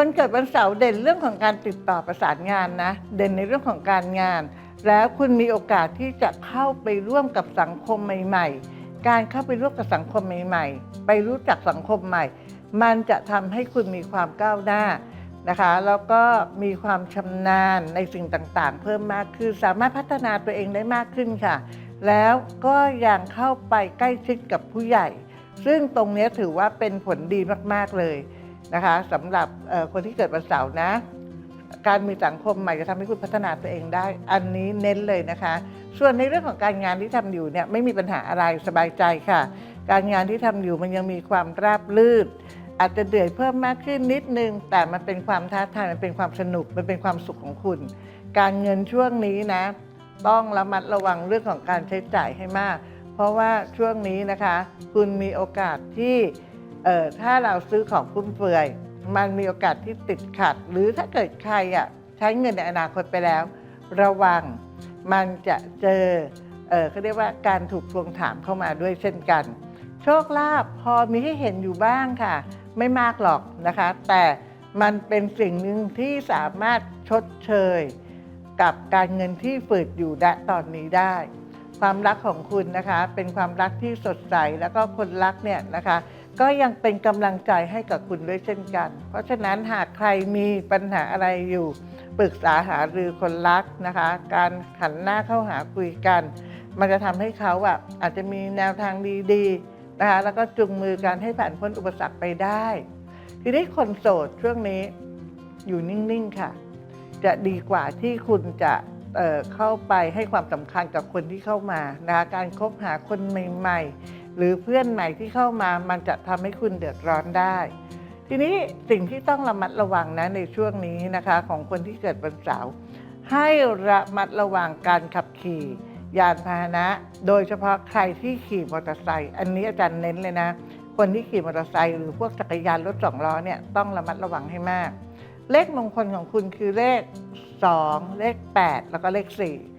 คนเกิดวันเสาร์เด่นเรื่องของการติดต่อประสานงานนะ เด่นในเรื่องของการงาน แล้วคุณมีโอกาสที่จะเข้าไปร่วมกับสังคมใหม่ ๆ การเข้าไปร่วมกับสังคมใหม่ ๆ ไปรู้จักสังคมใหม่ มันจะทำให้คุณมีความก้าวหน้านะคะแล้วก็มีความชำนาญในสิ่งต่างๆ เพิ่มมากขึ้นสามารถพัฒนาตัวเองได้มากขึ้นค่ะ แล้วก็ยังเข้าไปใกล้ชิดกับผู้ใหญ่ ซึ่งตรงนี้ถือว่าเป็นผลดีมากๆเลย นะคะสำหรับคนที่เกิดวันเสาร์นะ การมีสังคมใหม่จะทำให้คุณพัฒนาตัวเองได้ อันนี้เน้นเลยนะคะ ส่วนในเรื่องของการงานที่ทำอยู่เนี่ยไม่มีปัญหาอะไรสบายใจค่ะ การงานที่ทำอยู่มันยังมีความราบรื่นอาจจะเดือยเพิ่มมากขึ้นนิดนึง แต่มันเป็นความท้าทายมันเป็นความสนุกมันเป็นความสุขของคุณ การเงินช่วงนี้นะ ต้องระมัดระวังเรื่องของการใช้จ่ายให้มาก เพราะว่าช่วงนี้นะคะ คุณมีโอกาสที่ เออถ้าเราซื้อของฟุ่มเฟือย มันมีโอกาสที่ติดขัด หรือถ้าเกิดใครอะใช้เงินในอนาคตไปแล้ว ระวังมันจะเจอเออเขาเรียกว่าการถูกทวงถามเข้ามาด้วยเช่นกัน โชคลาภพอมีให้เห็นอยู่บ้างค่ะ ไม่มากหรอกนะคะ แต่มันเป็นสิ่งหนึ่งที่สามารถชดเชย กับการเงินที่ฝืดอยู่ณตอนนี้ได้ ความรักของคุณนะคะ เป็นความรักที่สดใสแล้วก็คนรักเนี่ยนะคะ ก็ยังเป็นกำลังใจให้กับคุณด้วยเช่นกัน เพราะฉะนั้นหากใครมีปัญหาอะไรอยู่ปรึกษาหารือคนรักนะคะ การหันหน้าเข้าหาคุยกัน มันจะทำให้เขาอะอาจจะมีแนวทางดีๆนะคะแล้วก็จูงมือกันให้ผ่านพ้นอุปสรรคไปได้ ทีนี้คนโสดช่วงนี้อยู่นิ่งๆค่ะ จะดีกว่าที่คุณจะเเข้าไปให้ความสำคัญกับคนที่เข้ามานะคะการคบหาคนใหม่ ๆ หรือเพื่อนใหม่ที่เข้ามามันจะทำให้คุณเดือดร้อนได้ ทีนี้สิ่งที่ต้องระมัดระวังนะในช่วงนี้นะคะ ของคนที่เกิดวันเสาร์ให้ระมัดระวังการขับขี่ ยานพาหนะ โดยเฉพาะใครที่ขี่มอเตอร์ไซค์อันนี้อาจารย์เน้นเลยนะ คนที่ขี่มอเตอร์ไซค์หรือพวกจักรยานรถสองล้อเนี่ยต้องระมัดระวังให้มาก เลขมงคลของคุณคือเลข 2 เลข 8 แล้วก็เลข 4